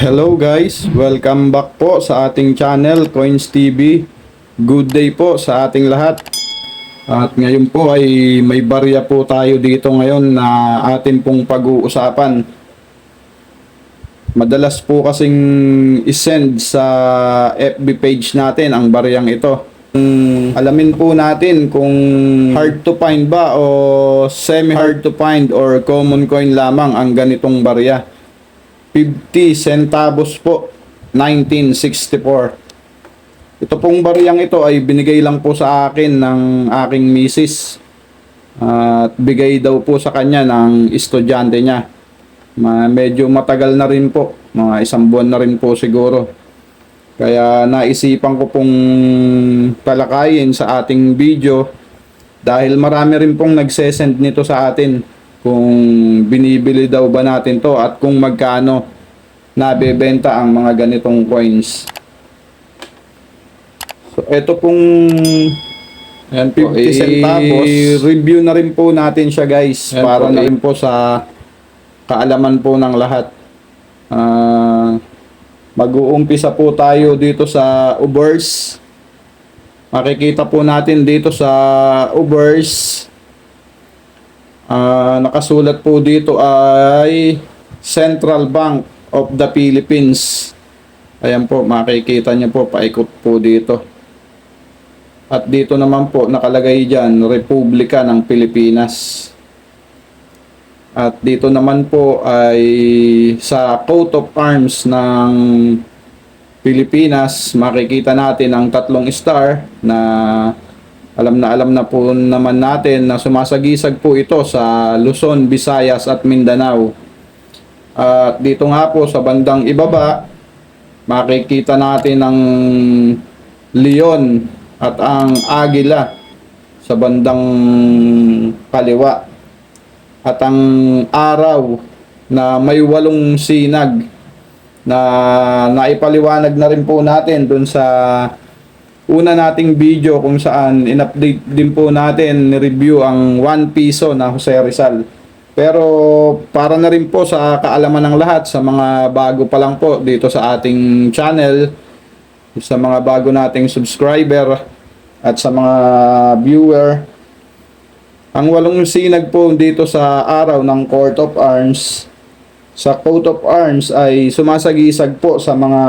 Hello guys, welcome back po sa ating channel Coins TV. Good day po sa ating lahat. At ngayon po ay may barya po tayo dito ngayon na atin pong pag-uusapan. Madalas po kasing isend sa FB page natin ang baryang ito. Alamin po natin kung hard to find ba o semi hard to find or common coin lamang ang ganitong barya. 50 centavos po 1964 ito pong bariyang ito ay binigay lang po sa akin ng aking misis at bigay daw po sa kanya ng estudyante niya. Ma medyo matagal na rin po mga isang buwan na rin po siguro. Kaya naisipan ko pong talakayin sa ating video dahil marami rin pong nagsesend nito sa atin kung binibili daw ba natin to at kung magkano nabebenta ang mga ganitong coins. So, ito pong yan po, 50 centavos. review na rin po natin siya guys Yan para po, na eh. rin po sa kaalaman po ng lahat. Ah, mag-uumpisa po tayo dito sa Ubers. Makikita po natin dito sa Ubers Ah, nakasulat po dito ay Central Bank of the Philippines. Ayan po, makikita niyo po, paikot po dito. At dito naman po, nakalagay dyan, Republika ng Pilipinas. At dito naman po ay sa coat of arms ng Pilipinas, makikita natin ang tatlong star na alam na alam na po naman natin na sumasagisag po ito sa Luzon, Visayas at Mindanao. At dito nga po sa bandang ibaba, makikita natin ang leon at ang agila sa bandang kaliwa. At ang araw na may walong sinag na naipaliwanag na rin po natin dun sa una nating video kung saan in-update din po natin review ang 1 piso na Jose Rizal. Pero para na rin po sa kaalaman ng lahat sa mga bago pa lang po dito sa ating channel, sa mga bago nating subscriber at sa mga viewer, ang walong sinag po dito sa araw ng Court of Arms, sa Coat of Arms ay sumasagisag po sa mga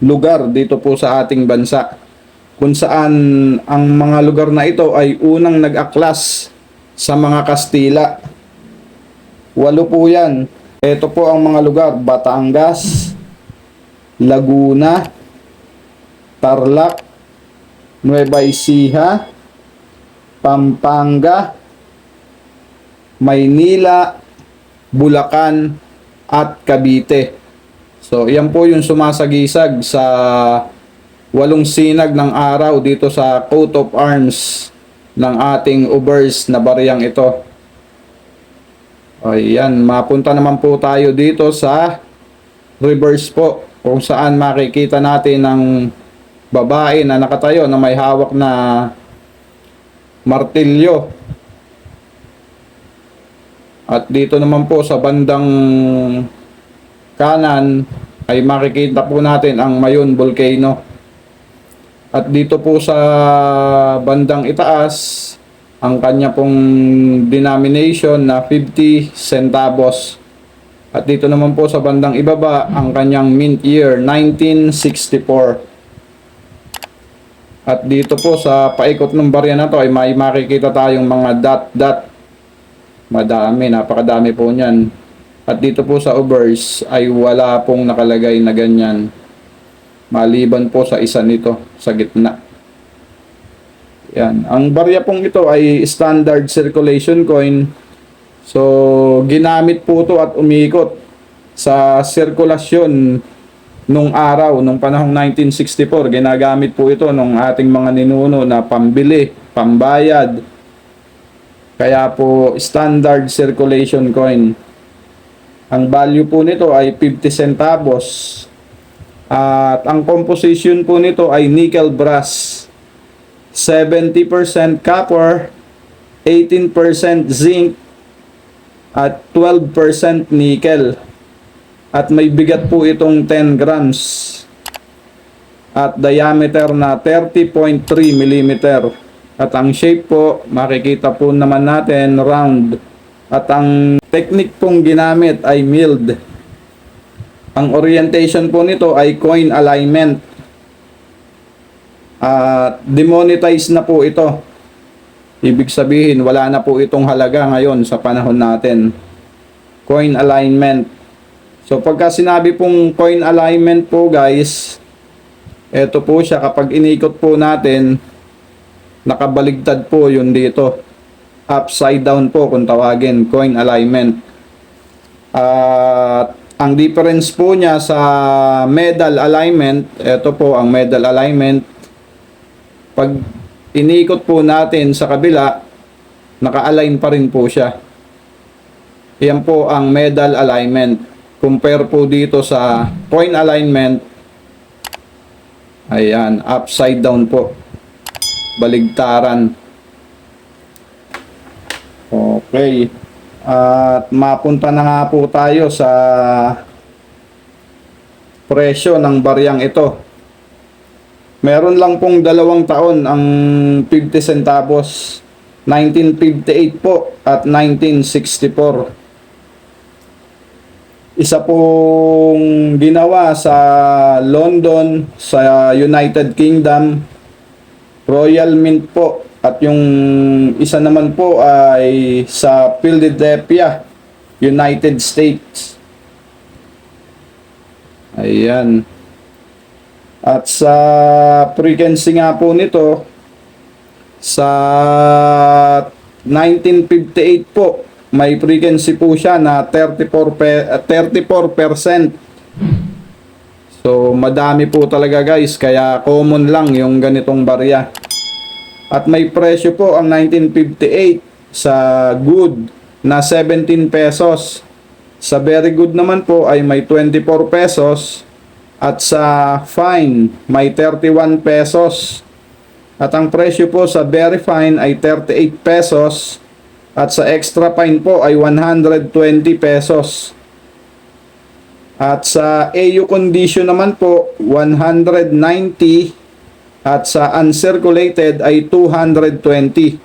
lugar dito po sa ating bansa kung saan ang mga lugar na ito ay unang nag-aklas sa mga Kastila. Walo po yan. Ito po ang mga lugar, Batangas, Laguna, Tarlac, Nueva Ecija, Pampanga, Maynila, Bulacan, at Cavite. So, yan po yung sumasagisag sa walong sinag ng araw dito sa coat of arms ng ating Ubers na bariyang ito. Ayan, mapunta naman po tayo dito sa reverse po kung saan makikita natin ang babae na nakatayo na may hawak na martilyo. At dito naman po sa bandang kanan ay makikita po natin ang Mayon Volcano. At dito po sa bandang itaas, ang kanya pong denomination na 50 centavos. At dito naman po sa bandang ibaba, ang kanyang mint year 1964. At dito po sa paikot ng barya na to ay may makikita tayong mga dot dot. Madami, napakadami po niyan. At dito po sa Ubers ay wala pong nakalagay na ganyan. Maliban po sa isa nito sa gitna. Yan. Ang barya pong ito ay standard circulation coin. So, ginamit po ito at umikot sa sirkulasyon nung araw, nung panahong 1964. Ginagamit po ito nung ating mga ninuno na pambili, pambayad. Kaya po, standard circulation coin. Ang value po nito ay 50 centavos. At ang composition po nito ay nickel brass. 70% copper, 18% zinc, at 12% nickel. At may bigat po itong 10 grams. At diameter na 30.3 mm. At ang shape po, makikita po naman natin round. At ang technique pong ginamit ay milled. Ang orientation po nito ay coin alignment. At demonetize na po ito. Ibig sabihin, wala na po itong halaga ngayon sa panahon natin. Coin alignment. So pagka sinabi pong coin alignment po guys, eto po siya kapag inikot po natin, nakabaligtad po yun dito. Upside down po kung tawagin, coin alignment. At ang difference po niya sa medal alignment, eto po ang medal alignment. Pag inikot po natin sa kabila, naka-align pa rin po siya. Yan po ang medal alignment. Compare po dito sa coin alignment. Ayan, upside down po. Baligtaran. Okay. At mapunta na nga po tayo sa presyo ng baryang ito. Meron lang pong dalawang taon ang 50 centavos. 1958 po at 1964. Isa pong ginawa sa London, sa United Kingdom, Royal Mint po. At yung isa naman po ay sa Philadelphia, United States. Ayan. At sa frequency nga po nito, sa 1958 po, may frequency po siya na 34 pe- ah, 34%. So, madami po talaga guys, kaya common lang yung ganitong barya. At may presyo po ang 1958 sa good na 17 pesos. Sa very good naman po ay may 24 pesos. At sa fine may 31 pesos. At ang presyo po sa very fine ay 38 pesos. At sa extra fine po ay 120 pesos. At sa AU condition naman po 190 at sa uncirculated ay 220.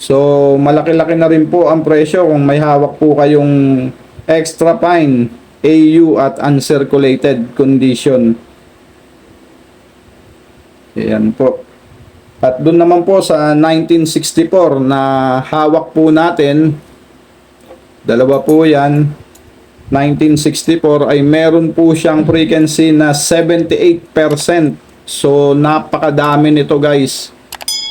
So malaki-laki na rin po ang presyo kung may hawak po kayong extra fine AU at uncirculated condition. Ayan po. At doon naman po sa 1964 na hawak po natin, dalawa po yan, 1964 ay meron po siyang frequency na 78%. So napakadami nito guys.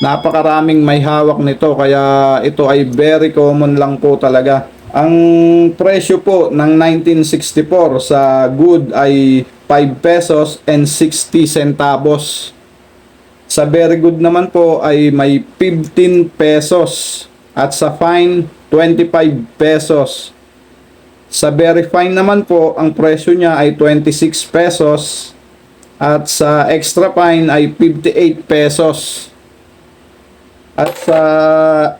Napakaraming may hawak nito kaya ito ay very common lang po talaga. Ang presyo po ng 1964 sa good ay 5 pesos and 60 centavos. Sa very good naman po ay may 15 pesos at sa fine 25 pesos. Sa very fine naman po ang presyo niya ay 26 pesos at sa extra fine ay 58 pesos. At sa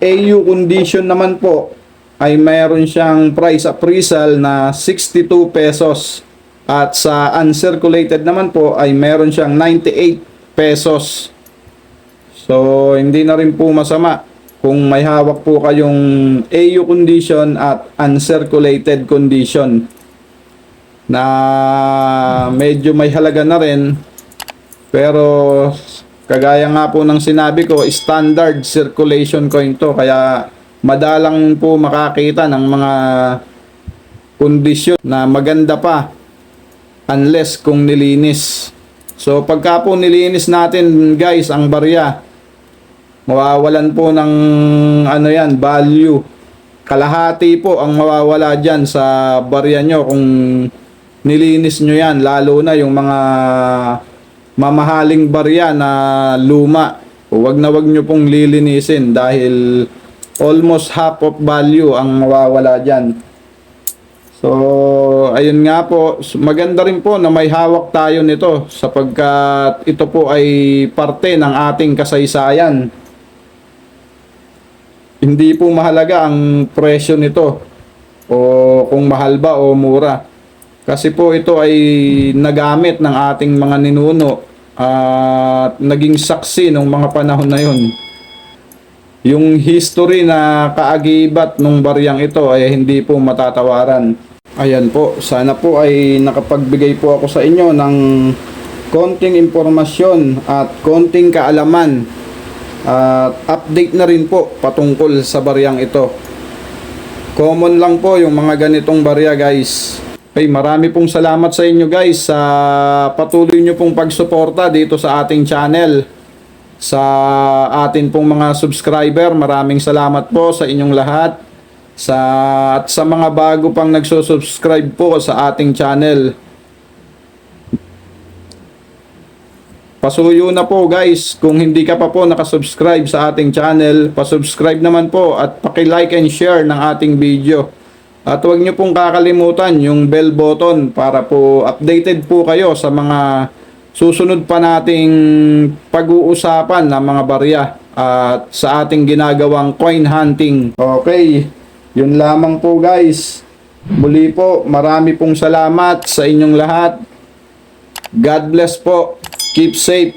AU condition naman po ay mayroon siyang price appraisal na 62 pesos. At sa uncirculated naman po ay meron siyang 98 pesos. So, hindi na rin po masama kung may hawak po kayong AU condition at uncirculated condition na medyo may halaga na rin. Pero kagaya nga po ng sinabi ko standard circulation coin to kaya madalang po makakita ng mga kondisyon na maganda pa unless kung nilinis. So pagka po nilinis natin guys ang barya mawawalan po ng ano yan value. Kalahati po ang mawawala dyan sa barya nyo kung nilinis nyo yan lalo na yung mga mamahaling barya na luma. Wag na wag nyo pong lilinisin dahil almost half of value ang mawawala dyan. So ayun nga po. Maganda rin po na may hawak tayo nito sapagkat ito po ay parte ng ating kasaysayan. Hindi po mahalaga ang presyo nito o kung mahal ba o mura. Kasi po ito ay nagamit ng ating mga ninuno at naging saksi ng mga panahon na yun. Yung history na kaagibat nung baryang ito ay hindi po matatawaran. Ayan po, sana po ay nakapagbigay po ako sa inyo ng konting impormasyon at konting kaalaman at update na rin po patungkol sa baryang ito. Common lang po yung mga ganitong barya guys. Ay, marami pong salamat sa inyo guys sa patuloy nyo pong pagsuporta dito sa ating channel. Sa atin pong mga subscriber, maraming salamat po sa inyong lahat. Sa, at sa mga bago pang nagsusubscribe po sa ating channel. Pasuyo na po guys, kung hindi ka pa po nakasubscribe sa ating channel, pasubscribe naman po at paki-like and share ng ating video. At huwag nyo pong kakalimutan yung bell button para po updated po kayo sa mga susunod pa nating pag-uusapan ng mga barya at sa ating ginagawang coin hunting. Okay, yun lamang po guys. Muli po, marami pong salamat sa inyong lahat. God bless po. Keep safe.